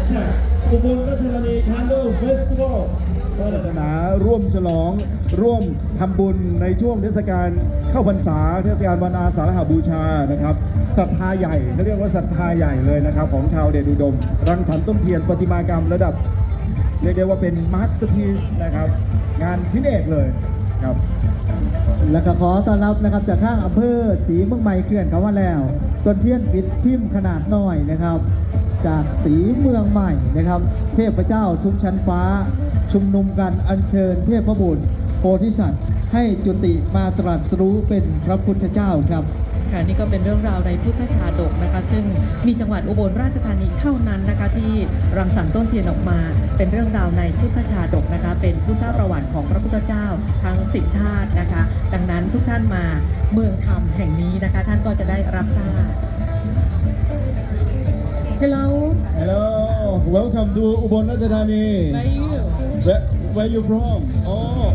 ชแท็กอุบลราชธานีคานโดเฟสติวัลศาสนาร่วมฉลอง ร่วมทำบุญในช่วงเทศกาลเข้าพรรษาเทศกาลวันอาสาฬหบูชานะครับศรัทธาใหญ่เขาเรียกว่าศรัทธาใหญ่เลยนะครับ ของชาวเดชอุดม รังสรรค์ต้นเทียนประติมากรรมระดับ เรียกได้ว่าเป็นมาสเตอร์พีซนะครับ งานชิ้นเอกเลยครับ แล้วก็ขอต้อนรับนะครับจากข้างอำเภอศรีเมืองใหม่เคลื่อนเขามาแล้ว ต้นเทียนปิดพิมพ์ขนาดน้อยนะครับ จากศรีเมืองใหม่นะครับ เทพเจ้าทุกชั้นฟ้า ชุมนุมกันอัญเชิญเทพบุตรโพธิสัตว์ให้จุติมาตรัสรู้เป็นพระพุทธเจ้าครับค่ะนี่ก็เป็นเรื่องราวในพุทธชาดกนะคะ ซึ่งมีจังหวัดอุบลราชธานีเท่านั้นนะคะ ที่รังสรรค์ต้นเทียนออกมา เป็นเรื่องราวในพุทธชาดกนะคะ เป็นพุทธประวัติของพระพุทธเจ้าทั้งสิบชาตินะคะ ดังนั้นทุกท่านมาเมืองธรรมแห่งนี้นะคะ ท่านก็จะได้รับทราบ Hello Hello welcome to อุบลราชธานี where are you Where, where you from? Oh,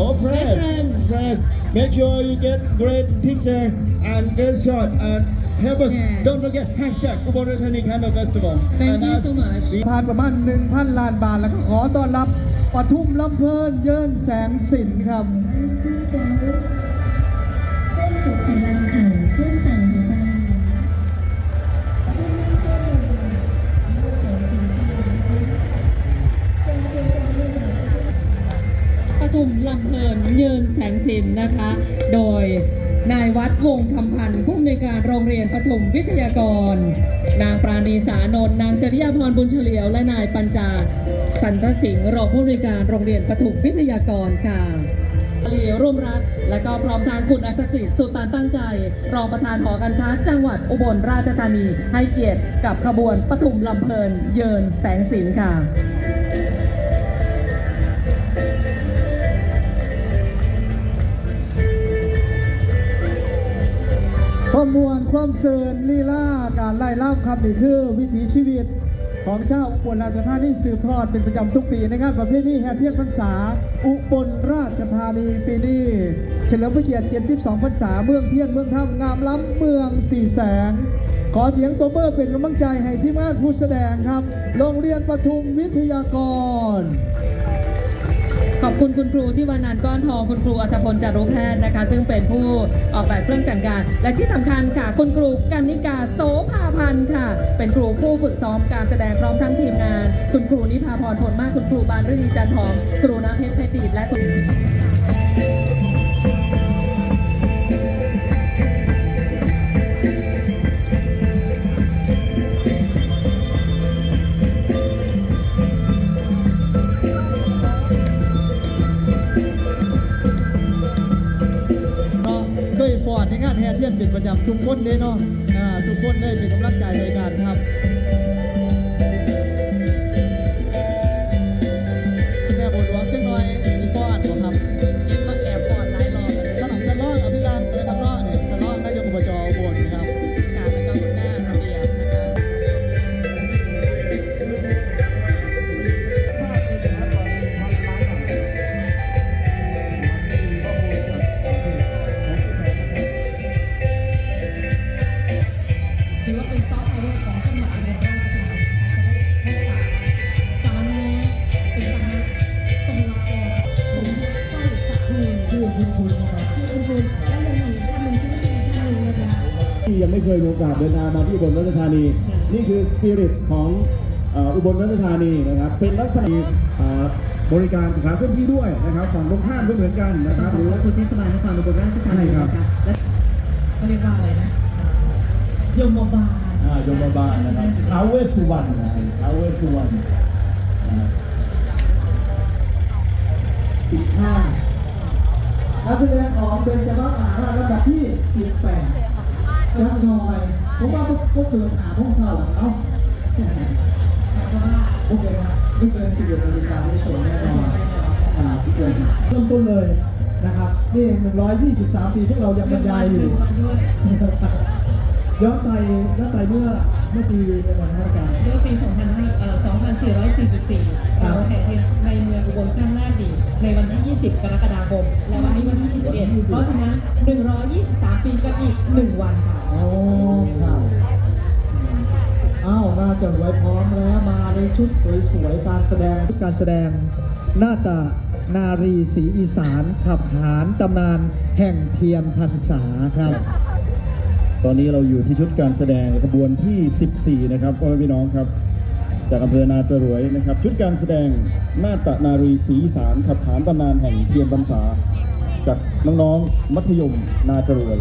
oh, press, Friends. press. Make sure you get great picture and great shot and help us. Yeah. Don't forget hashtag Ubon Ratani Candle Festival. Thank and you us- so much ผ่านประมาณ1,000ล้านบาทแล้วก็ขอต้อนรับปทุมลำเพลินเยินแสงสินครับ ปทุมลำเพลินเยินแสงสินนะคะ โดยนายวัดวงคำพันธ์ผู้อำนวยการโรงเรียนปฐมวิทยากร นางปราณีสานนท์นางจริยาพรบุญเฉลียว และนายปัญจาสันทสิงห์รองผู้อำนวยการโรงเรียนปฐมวิทยากรค่ะลีร่วมรัฐ และก็พร้อมทางคุณอักษิตสุตานตั้งใจ รองประธานหอการค้าจังหวัดอุบลราชธานีให้เกียรติกับขบวนปทุมลำเพลินเยินแสงสินค่ะ ความมวลความเซินลีลาการไล่ล่ำครับนี่คือวิถีชีวิตของชาวอุบลราชธานีสืบทอดเป็นประจำทุกปีในงานประเพณีแห่เทียนพรรษา อุบลราชธานีปีนี้เฉลิมพระเกียรติ 72 พรรษาเมืองเทียนเมืองธรรมงามล้ำเมืองสี่แสง ขอเสียงตัวเบอร์เป็นกำลังใจให้ที่งานผู้แสดงครับ โรงเรียนปทุมวิทยากร ขอบคุณคุณครูที่วานันก้อนทองคุณครูอัธพลจารุแพทย์นะคะ ซึ่งเป็นผู้ออกแบบเครื่องแต่งกายและที่สำคัญค่ะ คุณครูกันนิกาโสภาพันธ์ค่ะ เป็นครูผู้ฝึกซ้อมการแสดงพร้อมทั้งทีมงาน คุณครูนิพาพรผลมากคุณครูบานฤดีจันทอง ครูน้ำเพชรเพชรดีและคุณ ทุกคนเลยเนาะอ่าทุกคนได้เป็นกำลัง ทางมาที่อุบลราชธานี นี่คือสปิริตของเอ่ออุบลราชธานีนะครับ เป็นลักษณะเอ่อบริการสาขาเคลื่อนที่ด้วยนะครับฝั่งตรงข้ามก็เหมือนกันนะครับขหรืออบคุณเทศบาลนครอุบลราชธาใช่นีครับนะคะและเขาเรียกว่าอะไรนะยมบาลอ่าายมบาลนะครับท้าวเวสสุวรรณนะท้าวเวสสุวรรณนะครับสิบห้าการแสดงของเบญจวัคมหาราชลำดับที่สิบแปดจักหน่อย ผมว่าพวกพวกเกิดหาพวกเศร้าเขาโอเคเกิดไม่เกินสี่เดือนาฬิกาได้ชมแน่นอนอ่าที่เกิเริ่มต้นเลยนะครับนี่ 123 ปีพวกเรายังบรรยายอยู่ ย้อนไปย้อนไปเมื่อเมื่อปีเป็นวันนั้นกันเมื่อปี 2 4 4 4าวแห่งในเมืองอุบลข้างหน้าดีในวันที่ 20 กรกฎาคม และวันนี้วันที่ 21 เพราะฉะนั้น 123 ปีก็อีก 1 วันค่ะ โอ้ค่ะอ้าวน่าจะไว้พร้อมแล้วมาในชุดสวยๆ การแสดงการแสดงหน้าตานารีสีอีสานขับขานตำนานแห่งเทียนพรรษาครับ ตอนนี้เราอยู่ที่ชุดการแสดงขบวนที่ 14 นะครับพ่อแม่พี่น้องครับ จากอำเภอนาจรวยนะครับ ชุดการแสดงนาตนารีสีสารขับขานตำนานแห่งเทียนบรรษา จากน้องๆมัธยมนาจรวย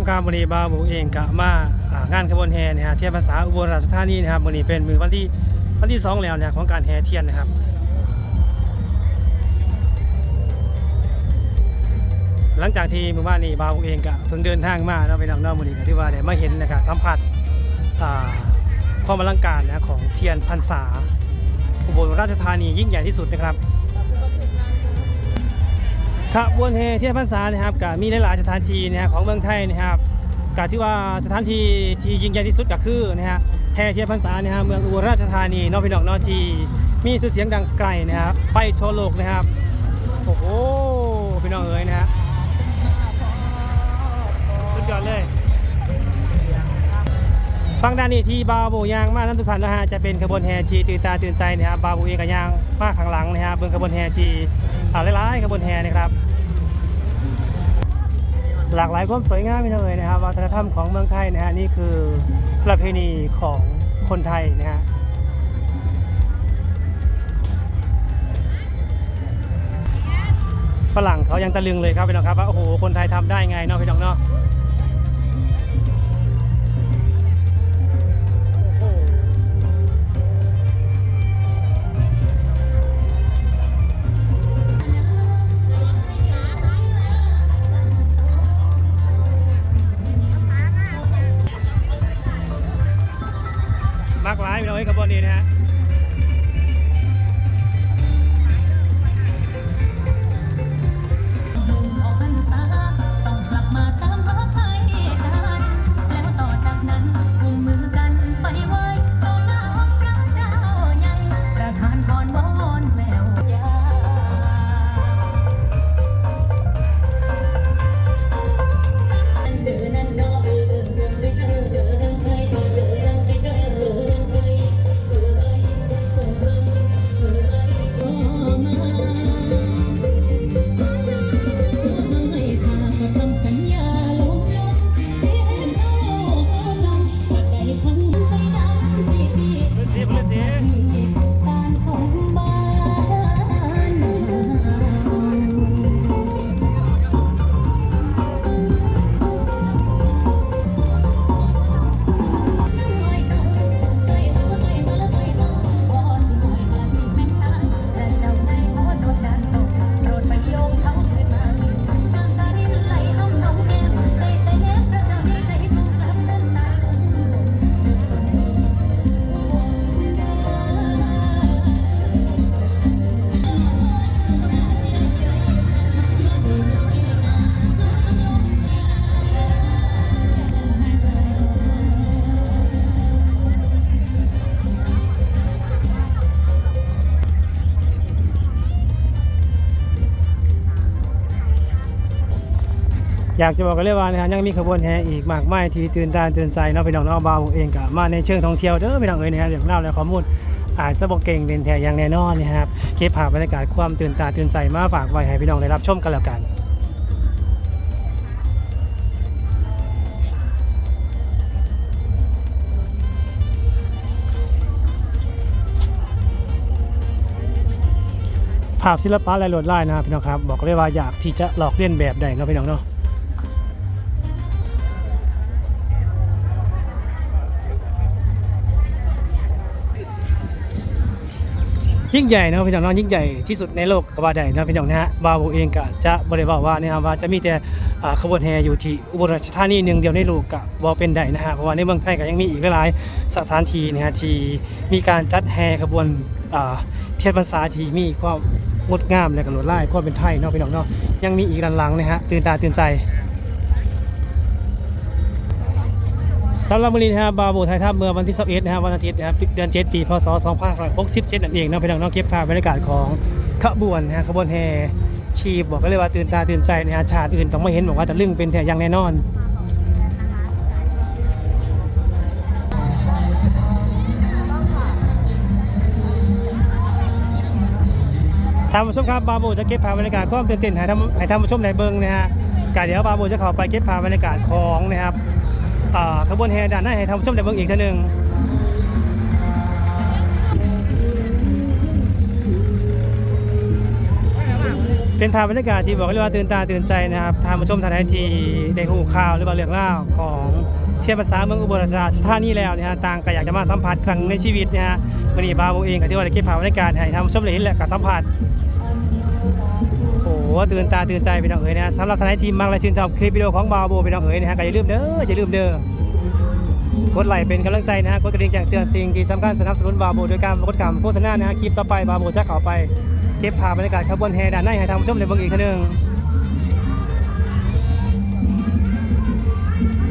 มการวันนี้บาบุเองกะมางานขบวนแห่นะฮะเทียนภาษาอุบลราชธานีนะครับวันนี้เป็นมือวันที่วันที่สองแล้วนะของการแห่เทียนนะครับหลังจากที่มือว่านี่บาบุเองกะเพิ่งเดินทางมาแล้วไปนำนอกมือนี้ก็ที่ว่าเดี๋ยวมาเห็นนะครับสัมผัสความอลังการนะของเทียนพรรษาอุบลราชธานียิ่งใหญ่ที่สุดนะครับ ขบวนแห่เทียนพรรษานะครับก็มีหลายๆสถานที่นะฮะของเมืองไทยนะครับก็ที่ว่าสถานที่ที่ยิ่งใหญ่ที่สุดก็คือนะฮะแห่เทียนพรรษานะฮะเมืองอุบลราชธานีนอพี่น้องนอทีมีชื่อเสียงดังไกลนะครับไปทั่วโลกนะครับโอ้โหพี่น้องเอ๋ยนะฮะสุดยอดเลยฟังด้านนี้ที่บาโบยางมานั้นทุกท่านนะฮะจะเป็นขบวนแห่ที่ตื่นตาตื่นใจนะครับบาโบเองกับยางมาข้างหลังนะฮะเบื้องขบวนแห่ที่ อ่าหลายๆขบวนแห่นะครับหลากหลายความสวยงามไปเลยนะครับวัฒนธรรมของเมืองไทยนะฮะนี่คือประเพณีของคนไทยนะฮะฝรั่งเขายังตะลึงเลยครับพี่น้องครับว่าโอ้โหคนไทยทำได้ไงเนาะพี่น้องเนาะ อยกับบอลนี้นะฮะ อยากจะบอกกันเลยว่านะฮะยังมีขบวนแห่อีกมากมายที่ตื่นตาตื่นใจเนาะพี่น้องเนาะบ่าวผมเองก็มาในเชิงท่องเที่ยวเด้อพี่น้องเอ้ยนะฮะเรื่องเล่าและข้อมูลอาจจะบอกเก่งเป็นแท้อย่างแน่นอนนะครับเก็บภาพบรรยากาศความตื่นตาตื่นใจมาฝากไว้ให้พี่น้องได้รับชมกันแล้วกันภาพศิลปะและลวดลายนะครับพี่น้องครับ บอกเลยว่าอยากที่จะหลอกเลียนแบบได้เนาะพี่น้องเนาะ ยิ่งใหญ่นะพี่น้องเนาะยิ่งใหญ่ที่สุดในโลกก็ว่าได้นะพี่น้องนะฮะบาวโบเองก็จะบริบอกว่านี่ยครับว่าจะมีแต่ขบวนแห่อยู่ที่อุบลราชธานีหนึ่งเดียวในโลกก็บ่เป็นได้นะฮะเพราะว่าในเมืองไทยก็ยังมีอีกหลายสถานที่นะฮะที่มีการจัดแห่ขบวนเทียนพรรษาที่มีความงดงามและก็ลวดลายความเป็นไทยเนาะพี่น้องเนาะยังมีอีกด้านหลังนะฮะตื่นตาตื่นใจ สำหรับวันนี้นะฮะบบาโบไทยทัพเมื่อวันที่21นะฮะวันอาทิตย์นะครับเดือน7ปีพศ2567นั่นเองเนะพี่น้องเนาะเก็บภาพบรรยากาศของขบวนนะขบวนแห่ชีพบอกก็เลยว่าตื่นตาตื่นใจนะฮะชาติอื่นต้องไม่เห็นบอกว่าแตะลึงเป็นแท้อย่างแน่นอนท่านผู้ชมครับบาโบจะเก็บภาพบรรยากาศความตื่นเต้นให้ท่านให้ท่านผู้ชมได้เบิ่งนะฮะกาเดี๋ยวบาโบจะเข้าไปเก็บภาพบรรยากาศของนะครับ ขบวนแห่ด้านหน้าให้ท่านผู้ชมได้เบิ่งอีกเทีนึงเป็นภาพบรรยากาศที่บอกเลยว่าตื่นตาตื่นใจนะครับทางผู้ชมทางไทยทีได้หูข่าวหรือว่าเรื่องเล่าของเทียนภาษาเมืองอุบลราชธานีแล้วนะฮะต่างก็อยากจะมาสัมผัสครั้งในชีวิตนะฮะวันนี้บาวโบเองก็ที่ว่าได้เก็บภาพบรรยากาศให้ทางผู้ชมได้เห็นและก็สัมผัส ตื่นตาตื่นใจพี่น้องเอ๋ยนะฮะสำหรับทนายทีมมากและชื่นชอบคลิปวิดีโอของบาวโบพี่น้องเอ๋ยนะฮะก็อย่าลืมเด้ออย่าลืมเด้อกดไลค์เป็นกำลังใจนะฮะกดกระดิ่งแจ้งเตือนสิ่งที่สำคัญสนับสนุนบาวโบโดยการกดคำโฆษณานะฮะคลิปต่อไปบาวโบจะเข้าไปเก็บภาพบรรยากาศขบวนแห่ด้านในให้ทางผู้ชมได้เบิ่งอีกครั้งนึง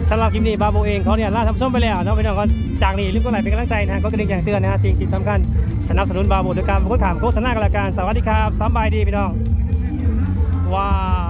สำหรับคลิปนี้บาโบเองเขาเนี่ยล่าทำส้มไปแล้วเนาะพี่น้องก็จากนี้ลืมกดไลค์เป็นกำลังใจนะฮะก็กระดิ่งแจ้งเตือนนะฮะสิ่งที่สำคัญสนับสนุนบาโบโดยการกดถามโฆษณากันละกันสวัสดีครับสบายดีพี่น้อง ว้าว